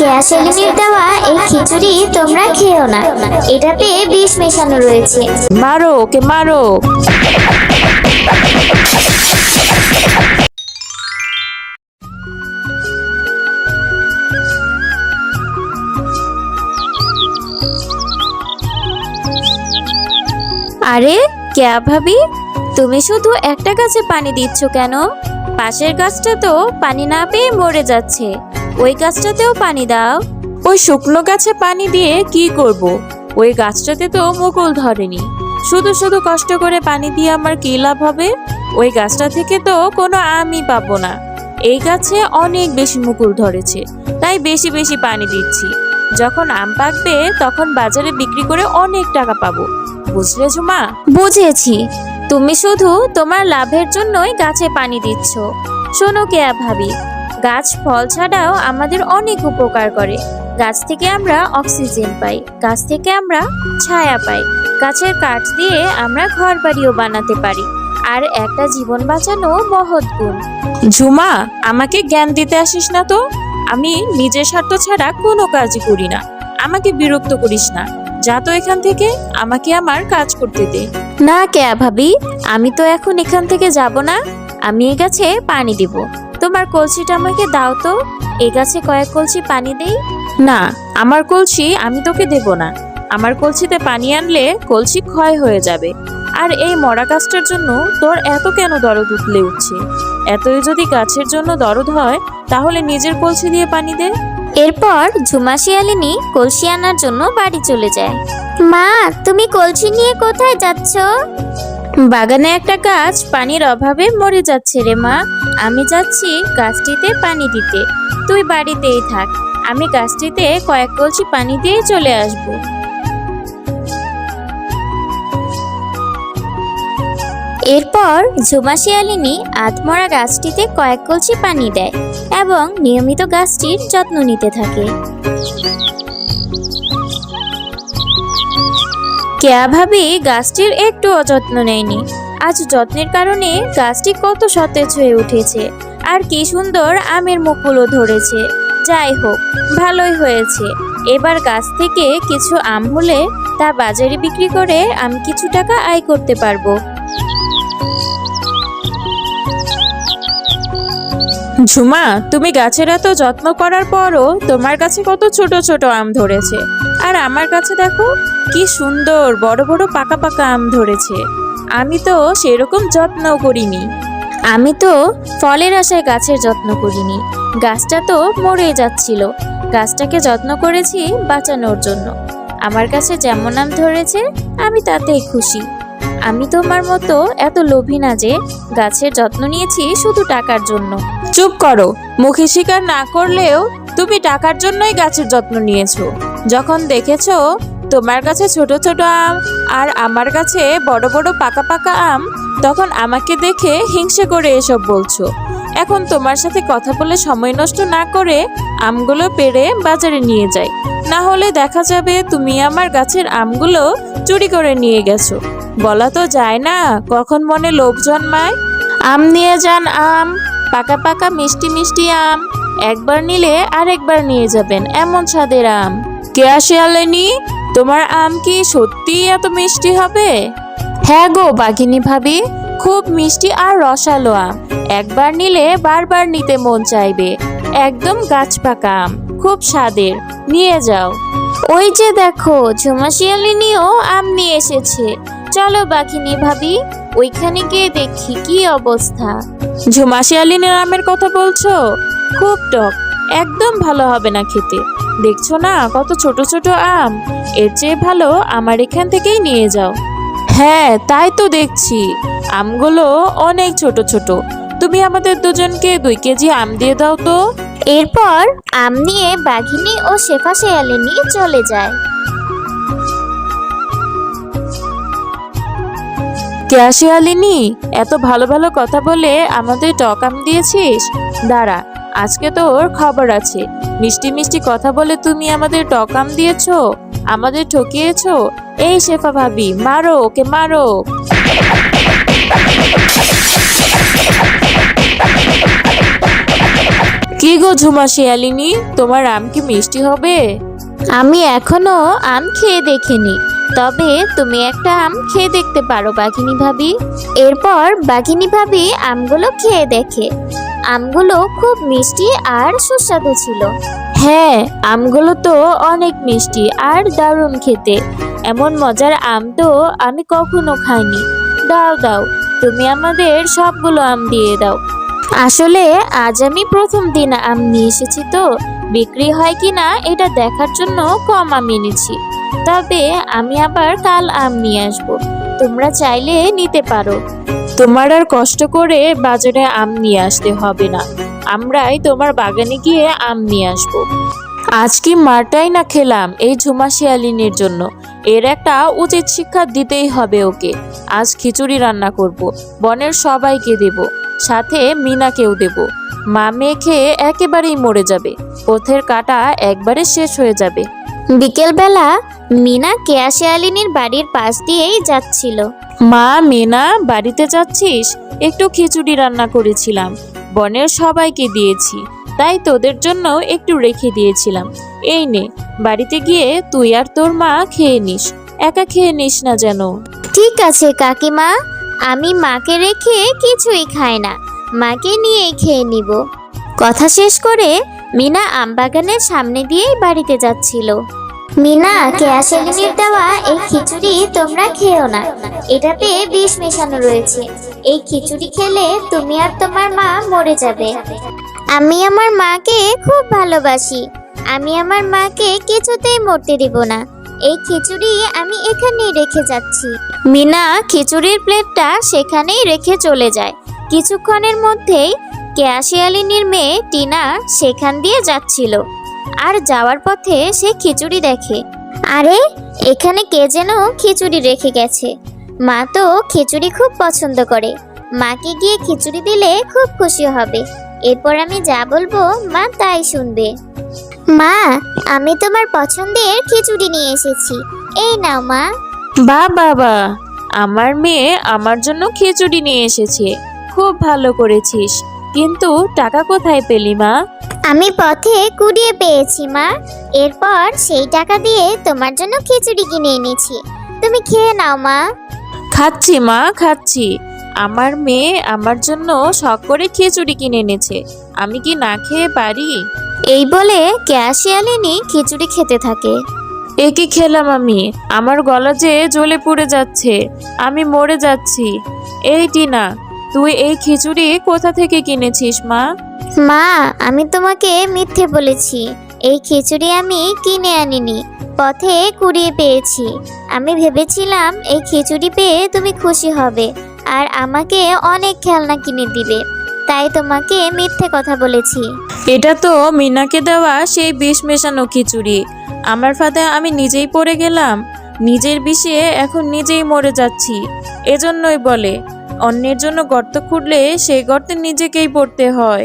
ক্যাশেলিনের দেওয়া এই খিচুড়ি তোমরা খেও না। এটাতে বিষ মেশানো রয়েছে। মারো ওকে মারো। আরে কেয়া ভাবি? তুমি শুধু একটা গাছে পানি দিচ্ছ কেন? পাশের গাছটা তো পানি না পেয়ে মরে যাচ্ছে। ওই গাছটাতেও পানি দাও। ওই শুকনো গাছে পানি দিয়ে কি করব? ওই গাছটাতে তো মুকুল ধরেনি। শুধু শুধু কষ্ট করে পানি দিয়ে আমার কি লাভ হবে? ওই গাছটা থেকে তো কোনো আমই পাবো না। এই গাছে অনেক বেশি মুকুল ধরেছে তাই বেশি বেশি পানি দিচ্ছি। যখন আম পাকবে তখন বাজারে বিক্রি করে অনেক টাকা পাবো। বুঝলে ঝুমা? বুঝেছি। তুমি শুধু তোমার লাভের জন্যই গাছে পানি দিচ্ছ। শোনো কেয়া ভাবি গাছ, ফল ছাড়াও আমাদের অনেক উপকার করে। গাছ থেকে আমরা অক্সিজেন পাই, গাছ থেকে আমরা ছায়া পাই। গাছের কাঠ দিয়ে আমরা ঘর বাড়িও বানাতে পারি। আর একটা জীবন বাঁচানো মহৎ গুণ। ঝুমা, আমাকে জ্ঞান দিতে আসিস না তো? আমি নিজের স্বার্থ ছাড়া কোনো কাজই করি না। আমাকে বিরক্ত করিস না। যা তো এখান থেকে, আমাকে আমার কাজ করতে দে। না কেয়া ভাবি, আমি তো এখন এখান থেকে যাব না। আমি এই গাছে পানি দিব। তোমার কলসিটা আমাকে দাও তো। এই গাছে কয়েক কলসি পানি দেই? না আমার কলসি আমি তোকে দেব না। আমার কলসিতে পানি আনলে কলসি ক্ষয় হয়ে যাবে। আর এই মরা গাছটার জন্য তোর এত কেন দরদ উতলে উঠছে? এতই যদি গাছের জন্য দরদ হয় তাহলে নিজের কলসি দিয়ে পানি দে। এরপর ঝুমা শিয়ালিনী কলসি আনার জন্য বাড়ি চলে যায়। মা তুমি কলসি নিয়ে কোথায় যাচ্ছ? বাগানে একটা গাছ পানির অভাবে মরে যাচ্ছে রে মা। আমি যাচ্ছি গাছটিতে পানি দিতে। তুই বাড়িতেই থাক, আমি গাছটিতে কয়েক কলসি পানি দিয়ে চলে আসব। এরপর ঝুমা শিয়ালিনী আধমরা গাছটিতে কয়েক কলসি পানি দেয় এবং নিয়মিত গাছটির যত্ন নিতে থাকে। কেয়া ভাবি গাছটির একটু অযত্ন নেয়নি। আজ যত্নের কারণে গাছটি কত সতেজ হয়ে উঠেছে। আর কি সুন্দর আমের মুকুলও ধরেছে। যাই হোক, ভালোই হয়েছে। এবার গাছ থেকে কিছু আম হলে তা বাজারে বিক্রি করে আমি কিছু টাকা আয় করতে পারব। ঝুমা, তুমি গাছের এত যত্ন করার পরও তোমার কাছে কত ছোট ছোট আম ধরেছে। আর আমার কাছে দেখো, কি সুন্দর বড় বড় পাকা পাকা আম ধরেছে। আমি তো সেরকম যত্নও করিনি। আমি তো ফলের আশায় গাছের যত্ন করিনি। গাছটা তো মরে যাচ্ছিল। গাছটাকে যত্ন করেছি বাঁচানোর জন্য। আমার কাছে যেমন নাম ধরেছে, আমি তাতেই খুশি। আমি তোমার মতো এত লোভী না যে গাছের যত্ন নিয়েছি শুধু টাকার জন্য। চুপ করো। মুখে স্বীকার না করলেও তুমি টাকার জন্যই গাছের যত্ন নিয়েছো। যখন দেখেছ তোমার কাছে ছোট ছোট আম আর আমার কাছে বড় বড় পাকা পাকা আম, তখন আমাকে দেখে হিংসে করে এসব বলছো। এখন তোমার সাথে কথা বলে সময় নষ্ট না করে আমগুলো পেড়ে বাজারে নিয়ে যাই। না হলে দেখা যাবে তুমি আমার গাছের আমগুলো চুরি করে নিয়ে গেছো। বলা তো যায় না কখন মনে লোভ জন্মায়। আম নিয়ে যান আম, পাকা পাকা মিষ্টি মিষ্টি আম, একবার নিলে আরেকবার নিয়ে যাবেন এমন স্বাদের আম। কে আসে আলেনি? তোমার আম কি সত্যি এত মিষ্টি হবে? হ্যাঁ গো বাঘিনী ভাবি, খুব মিষ্টি আর রসালো আম। একবার নিলে বারবার নিতে মন চাইবে। একদম গাছ পাকা আম, খুব স্বাদের। নিয়ে যাও। ওই যে দেখো, ঝুমা শিয়ালিনীও আম নিয়ে এসেছে। চলো বাঘিনী ভাবি, ওইখানে গিয়ে দেখি কি অবস্থা। ঝুমা শিয়ালিনীর আমের কথা বলছো? খুব টক, একদম ভালো হবে না খেতে। দেখছ না কত ছোট ছোট আম? এর চেয়ে ভালো আমার এখান থেকেই নিয়ে যাও। হ্যাঁ তাই তো দেখছি। আমগুলো অনেক ছোট ছোট। তুমি আমাদের দুজনকে দুই কেজি আম দিয়ে দাও তো। এরপর আম নিয়ে বাঘিনী ও শেফা শিয়ালিনী চলে যায়। কেয়া শিয়ালিনী এত ভালো ভালো কথা বলে আমাদের টক আম দিয়েছিস? দাঁড়া আজকে তোর খবর আছে। মিষ্টি মিষ্টি কথা বলে তুমি আমাদের টক আম দিয়েছ, আমাদের ঠকিয়েছো। এই শেফা ভাবি, মারো, ওকে মারো। কি গো ঝুমা শিয়ালিনী, তোমার আম কি মিষ্টি হবে? আমি এখনও আম খেয়ে দেখিনি, তবে তুমি একটা আম খেয়ে দেখতে পারো বাঘিনী ভাবি। এরপর বাঘিনী ভাবি আমগুলো খেয়ে দেখে। আমগুলো খুব মিষ্টি আর সুস্বাদু ছিল। হ্যাঁ আমগুলো তো অনেক মিষ্টি আর দারুণ খেতে। এমন মজার আম তো আমি কখনো খাইনি। দাও দাও তুমি আমাদের সবগুলো আম দিয়ে দাও। আসলে আজ আমি প্রথম দিন আম নিয়ে এসেছি তো। বিক্রি হয় কি না এটা দেখার জন্য কম আম এনেছি। তবে আমি আবার কাল আম নিয়ে আসব। তোমরা চাইলে নিতে পারো। তোমার আর কষ্ট করে বাজারে আম নিয়ে আসতে হবে না। আমরাই তোমার বাগানে গিয়ে আম নিয়ে আসব। আজ কি মারটাই না খেলাম এই ঝুমা শিয়ালিনীর জন্য। এর একটা উচিত শিক্ষা দিতেই হবে ওকে। আজ খিচুড়ি রান্না করব, বনের সবাইকে দেব, সাথে মিনাকেও দেব। মা মেয়ে খেয়ে একেবারেই মরে যাবে, পথের কাটা একবারে শেষ হয়ে যাবে। বিকেলবেলা মিনা কেয়া শিয়ালিনীর বাড়ির পাশ দিয়েই যাচ্ছিল। মা মিনা বাড়িতে যাচ্ছিস? একটু খিচুড়ি রান্না করেছিলাম। বনের সবাইকে দিয়েছি। তাই তোদের জন্য একটু রেখে দিয়েছিলাম। এই নে বাড়িতে গিয়ে তুই আর তোর মা খেয়ে নিস। একা খেয়ে নিস না যেন। ঠিক আছে কাকিমা আমি মাকে রেখে কিছুই খাই না। মাকে নিয়েই খেয়ে নিব। কথা শেষ করে মিনা আমবাগানের সামনে দিয়েই বাড়িতে যাচ্ছিল। মিনা কেয়াশেলিনীর দেওয়া এই খিচুড়ি তোমরা খেও না। এটাতে বিষ মেশানো রয়েছে। এই খিচুড়ি খেলে তুমি আর তোমার মা মরে যাবে। আমি আমার মাকে খুব ভালোবাসি। আমি আমার মাকে কিছুতেই মরতে দিব না। এই খিচুড়ি আমি এখানেই রেখে যাচ্ছি। মিনা, খিচুড়ির প্লেটটা সেখানেই রেখে চলে যায়। কিছুক্ষণের মধ্যেই কেয়াশিয়ালিনীর মেয়ে টিনা সেখান দিয়ে যাচ্ছিল। আর যাওয়ার পথে সে খিচুড়ি দেখে। আরে, এখানে কে যেন খিচুড়ি রেখে গেছে। মা তো খিচুড়ি খুব পছন্দ করে। মাকে গিয়ে খিচুড়ি দিলে খুব খুশি হবে। এরপর আমি যা বলব, মা তাই শুনবে। মা, আমি তোমার পছন্দের খিচুড়ি নিয়ে এসেছি। এই নাও, মা। বা বাবা আমার মেয়ে আমার জন্য খিচুড়ি নিয়ে এসেছে। খুব ভালো করেছিস। কিন্তু টাকা কোথায় পেলি, মা? আমি পথে কুড়িয়ে পেয়েছি মা। এরপর সেই টাকা দিয়ে তোমার জন্য খিচুড়ি কিনে এনেছি। তুমি খেয়ে নাও মা। খাচ্ছি মা খাচ্ছি। আমার মেয়ে আমার জন্য শখ করে খিচুড়ি কিনে এনেছে। আমি কি না খেয়ে পারি? এই বলে ক্যাশিয়ালিনী খিচুড়ি খেতে থাকে। এ কি খেলাম আমি? আমার গলা যে জ্বলে পুড়ে যাচ্ছে। আমি মরে যাচ্ছি। এই টিনা তুই এই খিচুড়ি কোথা থেকে কিনেছিস মা? মা, আমি তোমাকে মিথ্যে বলেছি। এই খিচুড়ি আমি কিনে আনিনি, পথে কুড়িয়ে পেয়েছি। আমি ভেবেছিলাম এই খিচুড়ি পেয়ে তুমি খুশি হবে আর আমাকে অনেক খেলনা কিনে দিবে। তাই তোমাকে মিথ্যে কথা বলেছি। এটা তো মিনাকে দেওয়া সেই বিষ মেশানো খিচুড়ি। আমার ফাঁদে আমি নিজেই পড়ে গেলাম, নিজের বিষে এখন নিজেই মরে যাচ্ছি। এজন্যই বলে, অন্যের জন্য গর্ত খুঁড়লে সেই গর্তে নিজেকেই পড়তে হয়।